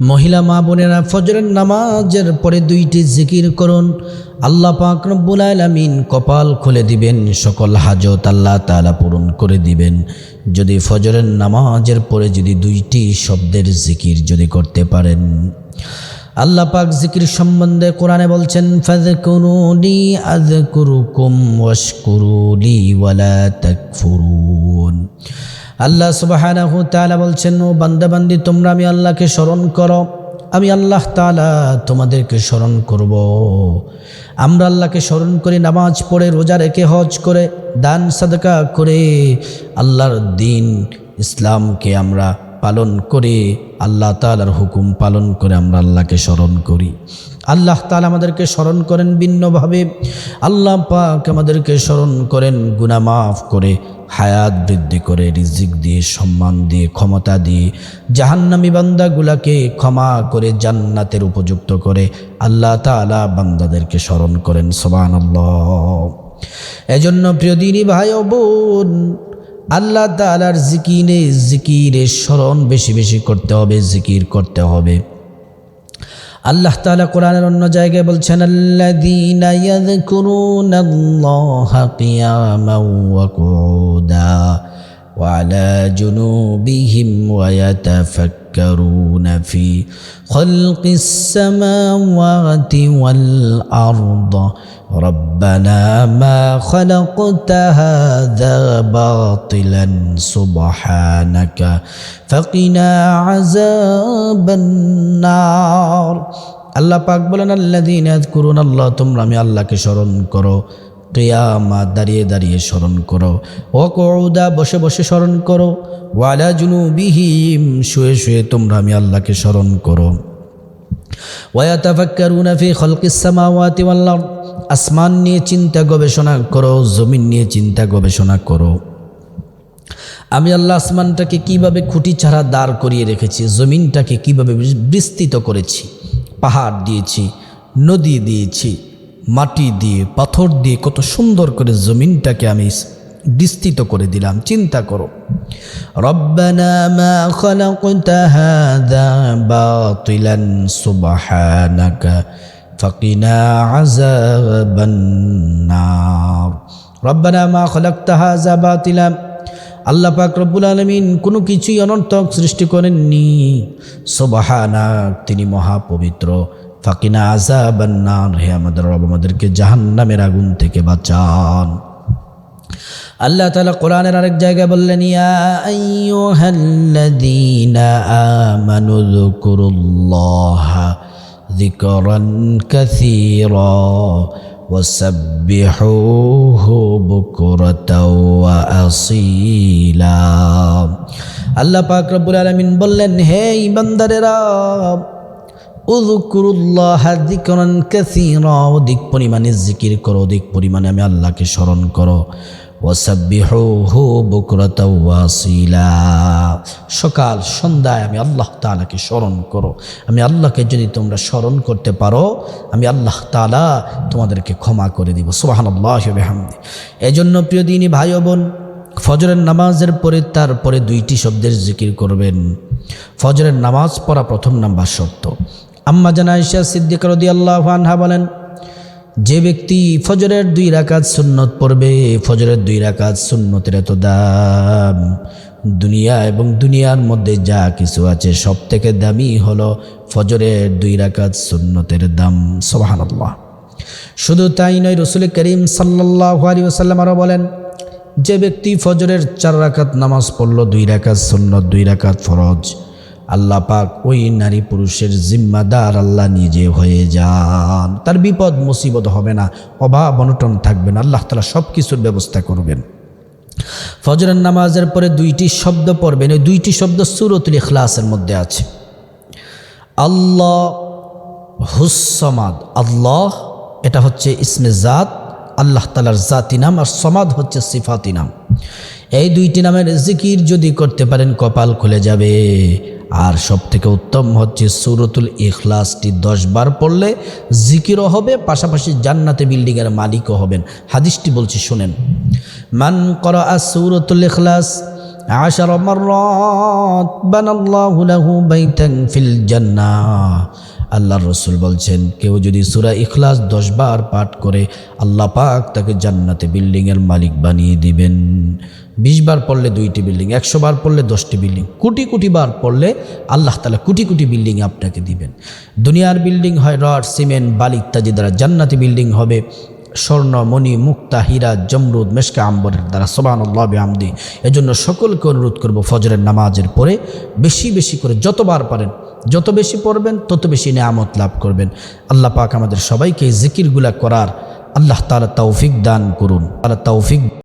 মহিলা মা বোনেরা ফজরের নামাজের পরে দুইটি জিকির করুন। আল্লাহ পাক রব্বুল আলামিন কপাল খুলে দিবেন, সকল হাজত আল্লাহ তাআলা পূরণ করে দিবেন। যদি ফজরের নামাজের পরে যদি দুইটি শব্দের জিকির যদি করতে পারেন। আল্লাহ পাক জিকির সম্বন্ধে কোরআনে বলছেন, ফাযকুরুনি আযকুরুকুম ওয়াশকুরুলি ওয়ালা তাকফুরুন আল্লাহ তাআলা বলছেন, ও বান্দাবান্দি, তোমরা আমি আল্লাহকে স্মরণ করো। আমি আল্লাহ তাআলা তোমাদেরকে স্মরণ করব। আমরা আল্লাহকে স্মরণ করি, নামাজ পড়ে, রোজা রেখে, হজ করে, দান, সাদকা করে। আল্লাহর দিন ইসলামকে আমরা পালন করে, আল্লাহ তালার হুকুম পালন করে আমরা আল্লাহকে স্মরণ করি। আল্লাহ তালা আমাদেরকে স্মরণ করেন ভিন্নভাবে। আল্লাহ পাক আমাদেরকে স্মরণ করেন গুনা মাফ করে, হায়াত বৃদ্ধি করে, রিজিক দিয়ে, সম্মান দিয়ে, ক্ষমতা দিয়ে, জাহান্নামী বান্দাগুলাকে ক্ষমা করে জান্নাতের উপযুক্ত করে আল্লাহ তালা বান্দাদেরকে স্মরণ করেন সোবান এজন্য প্রিয় দিনী ভাই বোন, আল্লাহ তালার জিকিরে জিকিরের স্মরণ বেশি বেশি করতে হবে, জিকির করতে হবে। আল্লাহ তাআলা কোরআনের অন্য জায়গায় বলছেন আল্লাযীনা ইয়াযকুরুনাল্লাহা কিয়ামান ওয়া কুউদা ওয়া আলা জুনুবিহিম ওয়া ইয়াতাফাক্কারুনা ফি খালকিস সামাওয়াতি ওয়াল আরদ ربنا ما خلقت هذا باطلا سبحانك فقنا عذاب النار আল্লাহ পাক বলেন আল্লাযীনা ইয়াযকুরুন আল্লাহ তোমরা আমি আল্লাহকে স্মরণ করো কিয়ামা দাঁড়িয়ে দাঁড়িয়ে স্মরণ করো। ও কৌদা বসে বসে স্মরণ করো। ওয়ালা জুনুবিহিম, শুয়ে শুয়ে তোমরা আমি আল্লাহকে স্মরণ করো। ওয়াতাফাক্কারুনা ফি খালকিস সামাওয়াতি ওয়াল আরদ, আসমান নিয়ে চিন্তা গবেষণা করো, জমিন নিয়ে চিন্তা গবেষণা করো। আমি আল্লাহ আসমানটাকে কীভাবে খুঁটি ছাড়া দাঁড় করিয়ে রেখেছি, জমিনটাকে কীভাবে বিস্তৃত করেছি, পাহাড় দিয়েছি, নদী দিয়েছি মাটি দিয়ে, পাথর দিয়ে কত সুন্দর করে জমিনটাকে আমি বিস্তৃত করে দিলাম। চিন্তা করো। রব্বানা ফাকিনা রব্বানা মা আল্লাহ পাক রব্বুল আলমিন কোনো কিছুই অনর্থক সৃষ্টি করেননি। সোবাহানাক, তিনি মহাপবিত্র। ফাকিনা আজাবান্নার হে আমাদের রব আমাদেরকে জাহান্নামের আগুন থেকে বাঁচান আল্লাহ তালা কোরআনের আরেক জায়গায় বললেন ইয়া আইয়ুহাল্লাযীনা আমানু যকুরুল্লাহা যিকরান কাসীরা وسبحوه بكرة وأصيلا আল্লাহ পাক রব্বুল আলামিন বললেন হে ইমানদারেরা উযকুরুল্লাহ যিকরান কাসীরা অধিক পরিমাণে জিকির করো, অধিক পরিমাণে আমি আল্লাহকে স্মরণ করো। সকাল, সন্ধ্যায় আমি আল্লাহ তাআলাকে স্মরণ করো। আমি আল্লাহকে যদি তোমরা স্মরণ করতে পারো, আমি আল্লাহ তাআলা তোমাদেরকে ক্ষমা করে দিব। বিহামদি এজন্য প্রিয় দিনী ভাই বোন, ফজরের নামাজের পরে তারপরে দুইটি শব্দের জিকির করবেন। ফজরের নামাজ পড়া প্রথম নাম্বার শব্দ। আম্মা জানা ইশা সিদ্দিক রাদিয়াল্লাহু আনহা বলেন, যে ব্যক্তি ফজরের দুই রাকাত সুন্নত পড়বে, ফজরের দুই রাকাত সুন্নতের এত দাম। দুনিয়া এবং দুনিয়ার মধ্যে যা কিছু আছে সব থেকে দামি হলো ফজরের দুই রাকাত সুন্নতের দাম। সোবাহান্লাহ শুধু তাই নয়, রসুল করিম সাল্লাহ আলী ওসাল্লাম আরও বলেন, যে ব্যক্তি ফজরের চার রাকাত নামাজ পড়ল, দুই রাকাত সুন্নত, দুই রাকাত ফরজ আল্লাহ পাক ওই নারী পুরুষের জিম্মাদার আল্লাহ নিজে হয়ে যান। তার বিপদ, মুসিবত হবে না, অভাব, অনটন থাকবে না। আল্লাহ তালা সব কিছুর ব্যবস্থা করবেন। ফজরের নামাজের পরে দুইটি শব্দ পড়বেন। ওই দুইটি শব্দ সুরতুল ইখলাসের মধ্যে আছে। আল্লাহ হুসমাদ আল্লাহ, এটা হচ্ছে ইসমে জাত। আল্লাহ তালার জাতি নাম আর সমাদ হচ্ছে সিফাতি নাম। এই দুইটি নামের জিকির যদি করতে পারেন, কপাল খুলে যাবে। আর সব থেকে উত্তম হচ্ছে সুরতুল ইখলাসটি দশ বার পড়লে জিকিরও হবে পাশাপাশি জান্নাতে বিল্ডিংয়ের মালিকও হবেন হাদিসটি বলছি শোনেন মান করা সুরতুল ইখলাস عشر مرات بنى الله له بيتا في الجنة আল্লাহর রসুল বলছেন কেউ যদি সুরা ইখলাস দশ বার পাঠ করে আল্লাহ পাক তাকে জান্নাতে বিল্ডিংয়ের মালিক বানিয়ে দিবেন বিশ বার পড়লে দুইটি বিল্ডিং, একশো বার পড়লে দশটি বিল্ডিং, কোটি কোটি বার পড়লে আল্লাহ তালা কোটি কোটি বিল্ডিং আপনাকে দিবেন। দুনিয়ার বিল্ডিং হয় রড, সিমেন্ট বালি ইত্যাদি দ্বারা জান্নাতি বিল্ডিং হবে। স্বর্ণ, মণি, মুক্তা, হীরা, জমরুদ, মেশকা, আম্বরের দ্বারা সোবান আল্লাহ আমদি এজন্য সকলকে অনুরোধ করব ফজরের নামাজের পরে বেশি বেশি করে যতবার পারেন, যত বেশি পড়বেন, তত বেশি নেয়ামত লাভ করবেন। আল্লাহ পাক আমাদের সবাইকে জিকিরগুলা করার আল্লাহ তালা তৌফিক দান করুন। তালা তৌফিক